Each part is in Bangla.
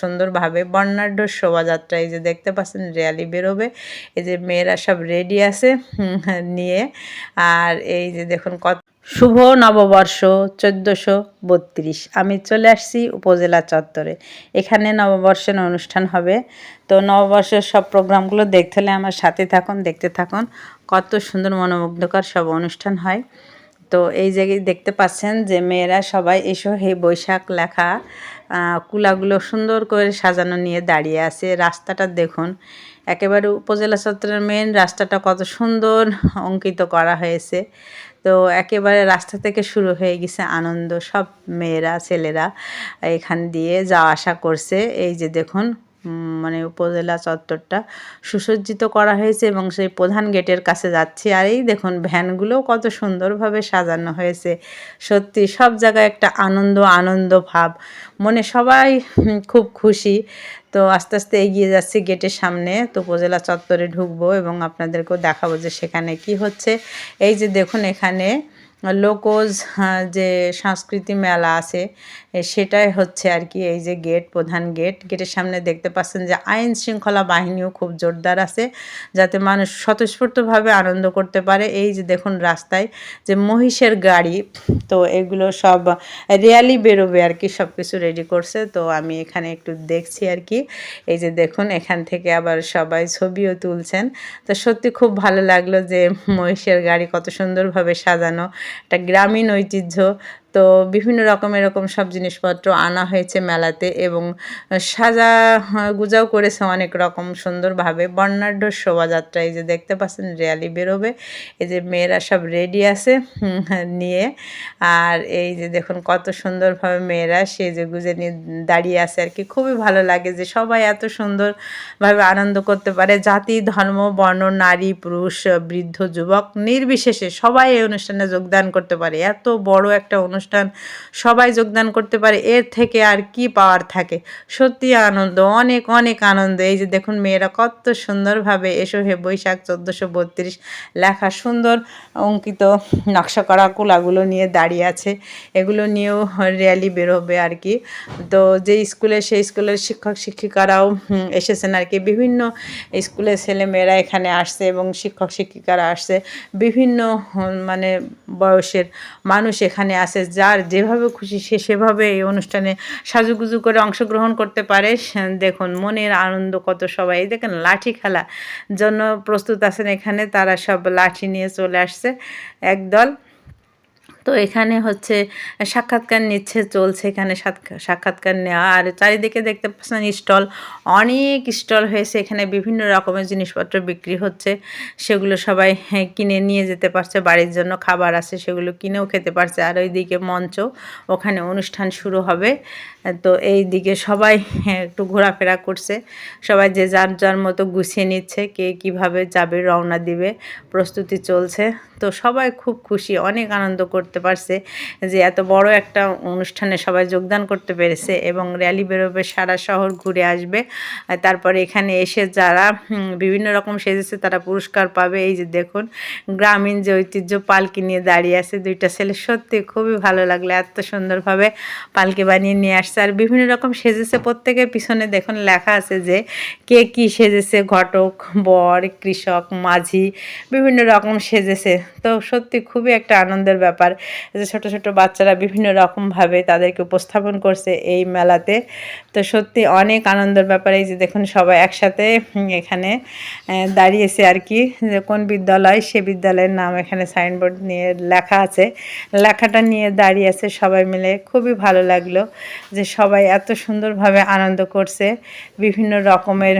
সুন্দরভাবে বর্ণাঢ্য শোভাযাত্রা, এই যে দেখতে পাচ্ছেন র্যালি বেরোবে, এই যে মেয়েরা সব রেডি আছে নিয়ে, আর এই যে দেখুন কত শুভ নববর্ষ চোদ্দোশো বত্রিশ। আমি চলে আসছি উপজেলা চত্বরে। এখানে নববর্ষের অনুষ্ঠান হবে। তো নববর্ষের সব প্রোগ্রামগুলো দেখতে হলে আমার সাথে থাকুন, দেখতে থাকুন। কত সুন্দর মনোমুগ্ধকর সব অনুষ্ঠান হয়। তো এই জায়গায় দেখতে পাচ্ছেন যে মেয়েরা সবাই এসো, হে বৈশাখ লেখা। কুলাগুলো সুন্দর করে সাজানো নিয়ে দাঁড়িয়ে আছে। রাস্তাটা দেখুন, একেবারে উপজেলা চত্বরের মেন রাস্তাটা কত সুন্দর অঙ্কিত করা হয়েছে। তো একেবারে রাস্তা থেকে শুরু হয়ে গেছে আনন্দ, সব মেয়েরা, ছেলেরা এখান দিয়ে যাওয়া আসা করছে। এই যে দেখুন মানে উপজেলা চত্বরটা সুসজ্জিত করা হয়েছে এবং সেই প্রধান গেটের কাছে যাচ্ছি। আর এই দেখুন, ভ্যানগুলো কত সুন্দরভাবে সাজানো হয়েছে। সত্যি, সব জায়গায় একটা আনন্দ আনন্দ ভাব। মনে সবাই খুব খুশি। তো আস্তে আস্তে এগিয়ে যাচ্ছি গেটের সামনে। তো উপজেলা চত্বরে ঢুকবো এবং আপনাদেরকেও দেখাবো যে সেখানে কি হচ্ছে। এই যে দেখুন এখানে লোকজ যে সংস্কৃতি মেলা আছে সেটাই হচ্ছে আর কি, এই যে গেট, প্রধান গেট। গেটের সামনে দেখতে পাচ্ছেন যে আইন শৃঙ্খলা বাহিনীও খুব জোরদার আছে, যাতে মানুষ স্বতঃস্ফূর্তভাবে আনন্দ করতে পারে। এই যে দেখুন রাস্তায় যে মহিষের গাড়ি, তো এগুলো সব র্যালি বেরোবে আর কি সব কিছু রেডি করছে। তো আমি এখানে একটু দেখছি আর কি, এই যে দেখুন এখান থেকে আবার সবাই ছবিও তুলছেন। তো সত্যি খুব ভালো লাগল যে মহিষের গাড়ি কত সুন্দরভাবে সাজানো একটা গ্রামীণ ঐতিহ্য। তো বিভিন্ন রকম এরকম সব জিনিসপত্র আনা হয়েছে মেলাতে এবং সাজা হ্যাঁ, গুজাও করেছে অনেক রকম সুন্দরভাবে। বর্ণাঢ্য শোভাযাত্রা এই যে দেখতে পাচ্ছেন র্যালি বেরোবে। এই যে মেয়েরা সব রেডি আছে নিয়ে। আর এই যে দেখুন কত সুন্দরভাবে মেয়েরা সেজে গুজে নিয়ে দাঁড়িয়ে আছে আর কি। খুবই ভালো লাগে যে সবাই এত সুন্দরভাবে আনন্দ করতে পারে। জাতি ধর্ম বর্ণ নারী পুরুষ বৃদ্ধ যুবক নির্বিশেষে সবাই এই অনুষ্ঠানে যোগদান করতে পারে। এত বড় একটা সবাই যোগদান করতে পারে, এর থেকে আর কি পাওয়ার থাকে? সত্যি আনন্দ, অনেক অনেক আনন্দ। এই যে দেখুন মেয়েরা কত সুন্দরভাবে এসো হে বৈশাখ চোদ্দোশো বত্রিশ, লেখা সুন্দর অঙ্কিত নকশা করা কুলাগুলো নিয়ে দাঁড়িয়ে আছে। এগুলো নিয়েও র্যালি বেরোবে আর কি। তো যে স্কুলে, সেই স্কুলের শিক্ষক, শিক্ষিকারাও এসেছেন আর কি। বিভিন্ন স্কুলের ছেলেমেয়েরা এখানে আসছে এবং শিক্ষক, শিক্ষিকারা আসছে। বিভিন্ন মানে বয়সের মানুষ এখানে আসে। যার যেভাবে খুশি সে সেভাবে এই অনুষ্ঠানে সাজুগুজু করে অংশগ্রহণ করতে পারে। দেখুন, মনের আনন্দ কত সবাই। দেখেন, লাঠি খেলা জন্য প্রস্তুত আছেন এখানে। তারা সব লাঠি নিয়ে চলে আসছে। একদল তো এখানে হচ্ছে সাক্ষাৎকার নিচ্ছে চলছে এখানে সাক্ষা- সাক্ষাৎকার নেওয়া। আর চারিদিকে দেখতে পাচ্ছেন স্টল অনেক স্টল হয়েছে। এখানে বিভিন্ন রকমের জিনিসপত্র বিক্রি হচ্ছে। সেগুলো সবাই হ্যাঁ, কিনে নিয়ে যেতে পারছে। বাড়ির জন্য খাবার আছে সেগুলো কিনেও খেতে পারছে। আর ওইদিকে মঞ্চ ওখানে অনুষ্ঠান শুরু হবে। তো এই দিকে সবাই হ্যাঁ, একটু ঘোরাফেরা করছে। সবাই যে যার যার মতো গুছিয়ে নিচ্ছে কে কীভাবে যাবে রওনা দিবে প্রস্তুতি চলছে। তো সবাই খুব খুশি অনেক আনন্দ করতে পারছে যে এত বড় একটা অনুষ্ঠানে সবাই যোগদান করতে পেরেছে এবং র্যালি বেরোবে, সারা শহর ঘুরে আসবে। তারপরে এখানে এসে যারা বিভিন্ন রকম সেজেছে তারা পুরস্কার পাবে। এই যে দেখুন, গ্রামীণ যে ঐতিহ্য পালকি নিয়ে দাঁড়িয়ে আছে দুইটা ছেলে। সত্যি খুবই ভালো লাগল এত সুন্দরভাবে পালকি বানিয়ে নিয়ে আসছে। আর বিভিন্ন রকম সেজেছে, প্রত্যেকের পিছনে দেখুন লেখা আছে যে কে কি সেজেছে, ঘটক, বর, কৃষক, মাঝি, বিভিন্ন রকম সেজেছে। তো সত্যি খুবই একটা আনন্দের ব্যাপার। যে ছোট ছোট বাচ্চারা বিভিন্ন রকমভাবে তাদেরকে উপস্থাপন করছে এই মেলাতে। তো সত্যি অনেক আনন্দের ব্যাপার যে দেখুন সবাই একসাথে এখানে দাঁড়িয়েছে আর কি। যে কোন বিদ্যালয়, সে বিদ্যালয়ের নাম এখানে সাইনবোর্ড নিয়ে লেখা আছে। লেখাটা নিয়ে দাঁড়িয়ে আছে সবাই মিলে। খুবই ভালো লাগল যে সবাই এত সুন্দরভাবে আনন্দ করছে। বিভিন্ন রকমের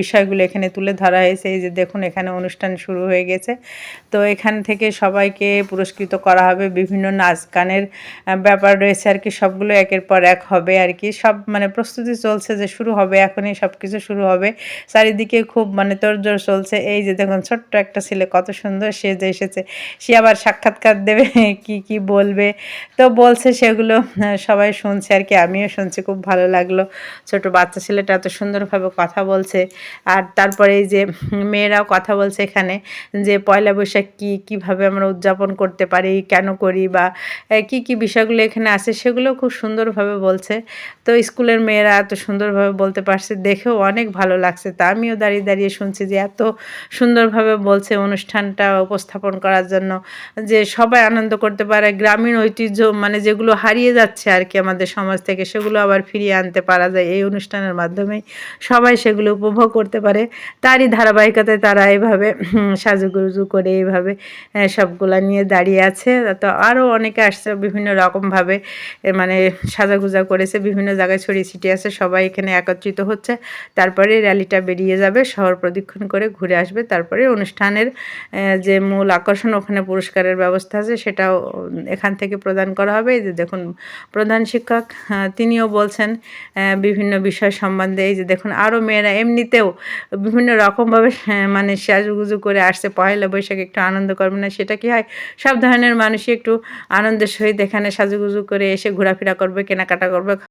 বিষয়গুলো এখানে তুলে ধরা হয়েছে। এই যে দেখুন এখানে অনুষ্ঠান শুরু হয়ে গেছে। তো এখান থেকে সবাইকে পুরস্কৃত করা হবে। বিভিন্ন নাচ গানের ব্যাপার রয়েছে আর কি, সবগুলো একের পর এক হবে আর কি। সব মানে প্রস্তুতি চলছে যে শুরু হবে, এখনই সব কিছু শুরু হবে। চারিদিকে খুব মানে তোড়জোড় চলছে। এই যে দেখুন, ছোট্ট একটা ছেলে কত সুন্দর সে যে এসেছে। সে আবার সাক্ষাৎকার দেবে কি কি বলবে। তো বলছে সেগুলো সবাই শুনছে আর কি, আমিও শুনছি, খুব ভালো লাগল। ছোট বাচ্চা ছেলেটা এত সুন্দরভাবে কথা বলছে। আর তারপরে এই যে মেয়েরাও কথা বলছে এখানে যে পয়লা বৈশাখ কী, কীভাবে আমরা উদযাপন করতে পারি, কেন করি বা কি কি বিষয়গুলো এখানে আছে সেগুলো খুব সুন্দরভাবে বলছে। তো স্কুলের মেয়েরা এত সুন্দরভাবে বলতে পারছে দেখেও অনেক ভালো লাগছে। তা আমিও দাঁড়িয়ে দাঁড়িয়ে শুনছি যে এত সুন্দরভাবে বলছে অনুষ্ঠানটা উপস্থাপন করার জন্য যে সবাই আনন্দ করতে পারে গ্রামীণ ঐতিহ্য মানে যেগুলো হারিয়ে যাচ্ছে আর কি আমাদের সমাজ থেকে সেগুলো আবার ফিরিয়ে আনতে পারা যায়। এই অনুষ্ঠানের মাধ্যমেই সবাই সেগুলো উপভোগ করতে পারে। তারই ধারাবাহিকতায় তারা এইভাবে হুম, সাজুগুজু করে এইভাবে সবগুলা নিয়ে দাঁড়িয়ে আছে। তো আরও অনেকে আসছে বিভিন্ন রকমভাবে মানে সাজাগুজা করেছে, বিভিন্ন জায়গায় ছড়িয়ে ছিটিয়ে আছে, সবাই এখানে একত্রিত হচ্ছে। তারপরে র্যালিটা বেরিয়ে যাবে, শহর প্রদক্ষিণ করে ঘুরে আসবে। তারপরে অনুষ্ঠানের যে মূল আকর্ষণ ওখানে পুরস্কারের ব্যবস্থা আছে, সেটাও এখান থেকে প্রদান করা হবে। এই যে দেখুন, প্রধান শিক্ষক তিনিও বলছেন বিভিন্ন বিষয় সম্বন্ধে। এই যে দেখুন আরও মেয়েরা এমনিতেও বিভিন্ন রকমভাবে মানে সাজুগুজু করে আসছে। পয়লা বৈশাখ একটু আনন্দ করবে না, সেটা কি হয়? সব ধরনের মানুষই একটু আনন্দের সহিত এখানে সাজুগুজু করে এসে ঘোরাফেরা করবে কেনাকাটা করবে।